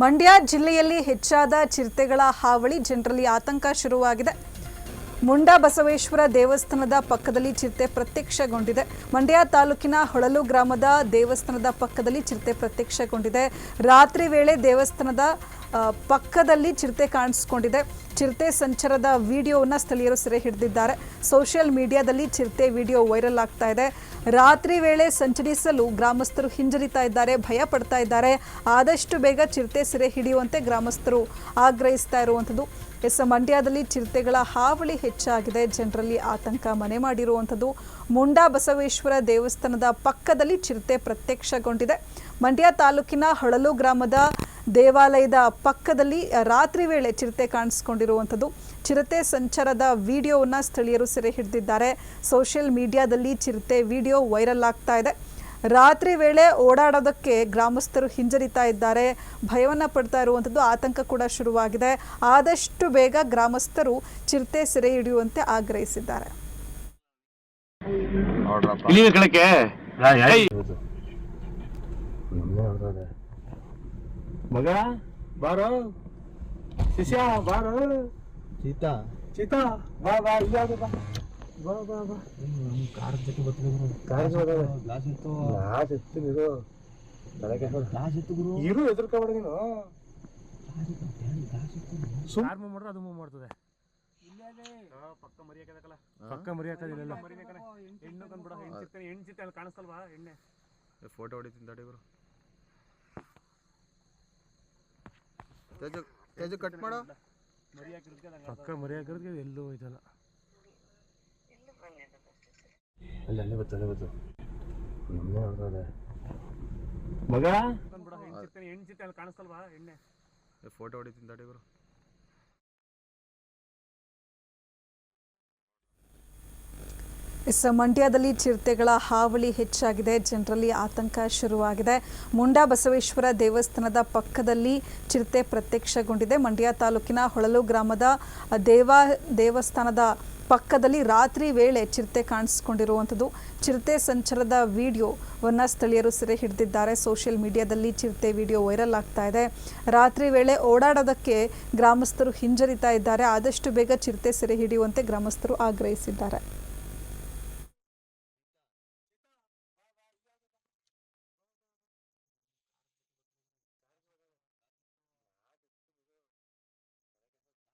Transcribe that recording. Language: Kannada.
ಮಂಡ್ಯ ಜಿಲ್ಲೆಯಲ್ಲಿ ಹೆಚ್ಚಾದ ಚಿರತೆಗಳ ಹಾವಳಿ ಜನರಲ್ಲಿ ಆತಂಕ ಶುರುವಾಗಿದೆ. ಮುಂಡ ಬಸವೇಶ್ವರ ದೇವಸ್ಥಾನದ ಪಕ್ಕದಲ್ಲಿ ಚಿರತೆ ಪ್ರತ್ಯಕ್ಷಗೊಂಡಿದೆ. ಮಂಡ್ಯ ತಾಲೂಕಿನ ಹೊಳಲು ಗ್ರಾಮದ ದೇವಸ್ಥಾನದ ಪಕ್ಕದಲ್ಲಿ ಚಿರತೆ ಪ್ರತ್ಯಕ್ಷಗೊಂಡಿದೆ. ರಾತ್ರಿ ವೇಳೆ ದೇವಸ್ಥಾನದ ಪಕ್ಕದಲ್ಲಿ ಚಿರತೆ ಕಾಣಿಸ್ಕೊಂಡಿದೆ. ಚಿರತೆ ಸಂಚಾರದ ವಿಡಿಯೋವನ್ನು ಸ್ಥಳೀಯರು ಸೆರೆ ಹಿಡಿದಿದ್ದಾರೆ. ಸೋಷಿಯಲ್ ಮೀಡಿಯಾದಲ್ಲಿ ಚಿರತೆ ವಿಡಿಯೋ ವೈರಲ್ ಆಗ್ತಾ ಇದೆ. ರಾತ್ರಿ ವೇಳೆ ಸಂಚರಿಸಲು ಗ್ರಾಮಸ್ಥರು ಹಿಂಜರಿತಾ ಇದ್ದಾರೆ, ಭಯ ಪಡ್ತಾ ಇದ್ದಾರೆ. ಆದಷ್ಟು ಬೇಗ ಚಿರತೆ ಸೆರೆ ಹಿಡಿಯುವಂತೆ ಗ್ರಾಮಸ್ಥರು ಆಗ್ರಹಿಸ್ತಾ ಇರುವಂಥದ್ದು. ಎಸ್ ಮಂಡ್ಯದಲ್ಲಿ ಚಿರತೆಗಳ ಹಾವಳಿ ಹೆಚ್ಚಾಗಿದೆ. ಜನರಲ್ಲಿ ಆತಂಕ ಮನೆ ಮಾಡಿರುವಂಥದ್ದು. ಮುಂಡಾ ಬಸವೇಶ್ವರ ದೇವಸ್ಥಾನದ ಪಕ್ಕದಲ್ಲಿ ಚಿರತೆ ಪ್ರತ್ಯಕ್ಷಗೊಂಡಿದೆ. ಮಂಡ್ಯ ತಾಲೂಕಿನ ಹೊಳಲು ಗ್ರಾಮದ ದೇವಾಲಯದ ಪಕ್ಕದಲ್ಲಿ ರಾತ್ರಿ ವೇಳೆ ಚಿರತೆ ಕಾಣಿಸ್ಕೊಂಡಿರುವಂಥದ್ದು. ಚಿರತೆ ಸಂಚಾರದ ವಿಡಿಯೋವನ್ನು ಸ್ಥಳೀಯರು ಸೆರೆ ಹಿಡಿದಿದ್ದಾರೆ. ಸೋಷಿಯಲ್ ಮೀಡಿಯಾದಲ್ಲಿ ಚಿರತೆ ವಿಡಿಯೋ ವೈರಲ್ ಆಗ್ತಾ ಇದೆ. ರಾತ್ರಿ ವೇಳೆ ಓಡಾಡೋದಕ್ಕೆ ಗ್ರಾಮಸ್ಥರು ಹಿಂಜರಿತಾ ಇದ್ದಾರೆ. ಭಯವನ್ನು ಪಡ್ತಾ ಇರುವಂಥದ್ದು ಆತಂಕ ಕೂಡ ಶುರುವಾಗಿದೆ. ಆದಷ್ಟು ಬೇಗ ಗ್ರಾಮಸ್ಥರು ಚಿರತೆ ಸೆರೆ ಹಿಡಿಯುವಂತೆ ಆಗ್ರಹಿಸಿದ್ದಾರೆ. ಇಲ್ಲಿ ಮಗ ಬಾರೋ. ಶಿಷ್ಯ ಬಾರೋ. ಚೀತಾ. ಚೀತಾ ಬಾ ಬಾ ಇಲ್ಲ ಬಾ. ಬಾ ಬಾ ಬಾ. ಬಾ ಕಾರ್ ಜೊತೆ ಬರ್ತಿದ್ರು ಕಾರ್ ಜೊತೆ. ಗ್ಲಾಸ್ ಇತ್ತು ಗ್ಲಾಸ್ ಇತ್ತು ಇರು ತಲೆಗೆ. ಗ್ಲಾಸ್ ಇತ್ತು ಗುರು. ಇರು ಎದುರ್ಕೋಬೇಡ ನೀನು. ಯಾರು ಮೂವ್ ಮಾಡ್ರೆ ಅದು ಮೂವ್ ಮಾಡ್ತದೆ. ಪಕ್ಕ ಮರಿಯಾಕದಕ್ಕಲ್ಲ ಪಕ್ಕ ಮರಿಯಾಕದಿಲ್ಲ ಹೆಣ್ಣು ಕಂದ್ಬಿಡ ಹೆಣ್ಣು ಚಿಕ್ಕ ಹೆಣ್ಣು ಅಲ್ಲಿ ಕಾಣಿಸ್ತಲ್ವಾ? ಎಣ್ಣೆ. ಫೋಟೋ ಹೊಡಿತೀನಿ ತಡಿ ಗುರು. ತೇಜು ತೇಜು ಕಟ್ ಮಾಡೋ. ಪಕ್ಕ ಮರಿಯಾಕಿರೋದಕ್ಕೆ ಎಲ್ಲೂ ಹೋಯ್ತಲ್ಲ. ಅಲ್ಲಿ ಅಲ್ಲೇ ಬತ್ತು ಅಲ್ಲೇ ಬತ್ತು. ಎಣ್ಣೆ ಹೊಡ್ದದೆ ಮಗ? ಹೆಣ್ಣು ಚಿಕ್ಕ ಅಲ್ಲಿ ಕಾಣಿಸ್ತಲ್ವಾ ಎಣ್ಣೆ? ಫೋಟೋ ಹೊಡಿತೀನಿ ತಡಿ ಗುರು. ಎಸ್, ಮಂಡ್ಯದಲ್ಲಿ ಚಿರತೆಗಳ ಹಾವಳಿ ಹೆಚ್ಚಾಗಿದೆ. ಜನರಲ್ಲಿ ಆತಂಕ ಶುರುವಾಗಿದೆ. ಮುಂಡಾ ಬಸವೇಶ್ವರ ದೇವಸ್ಥಾನದ ಪಕ್ಕದಲ್ಲಿ ಚಿರತೆ ಪ್ರತ್ಯಕ್ಷಗೊಂಡಿದೆ. ಮಂಡ್ಯ ತಾಲೂಕಿನ ಹೊಳಲು ಗ್ರಾಮದ ದೇವಾ, ದೇವಸ್ಥಾನದ ಪಕ್ಕದಲ್ಲಿ ರಾತ್ರಿ ವೇಳೆ ಚಿರತೆ ಕಾಣಿಸ್ಕೊಂಡಿರುವಂಥದ್ದು. ಚಿರತೆ ಸಂಚಾರದ ವಿಡಿಯೋವನ್ನು ಸ್ಥಳೀಯರು ಸೆರೆ ಹಿಡಿದಿದ್ದಾರೆ. ಸೋಷಿಯಲ್ ಮೀಡಿಯಾದಲ್ಲಿ ಚಿರತೆ ವಿಡಿಯೋ ವೈರಲ್ ಆಗ್ತಾ ಇದೆ. ರಾತ್ರಿ ವೇಳೆ ಓಡಾಡೋದಕ್ಕೆ ಗ್ರಾಮಸ್ಥರು ಹಿಂಜರಿತಾ ಇದ್ದಾರೆ. ಆದಷ್ಟು ಬೇಗ ಚಿರತೆ ಸೆರೆ ಹಿಡಿಯುವಂತೆ ಗ್ರಾಮಸ್ಥರು ಆಗ್ರಹಿಸಿದ್ದಾರೆ.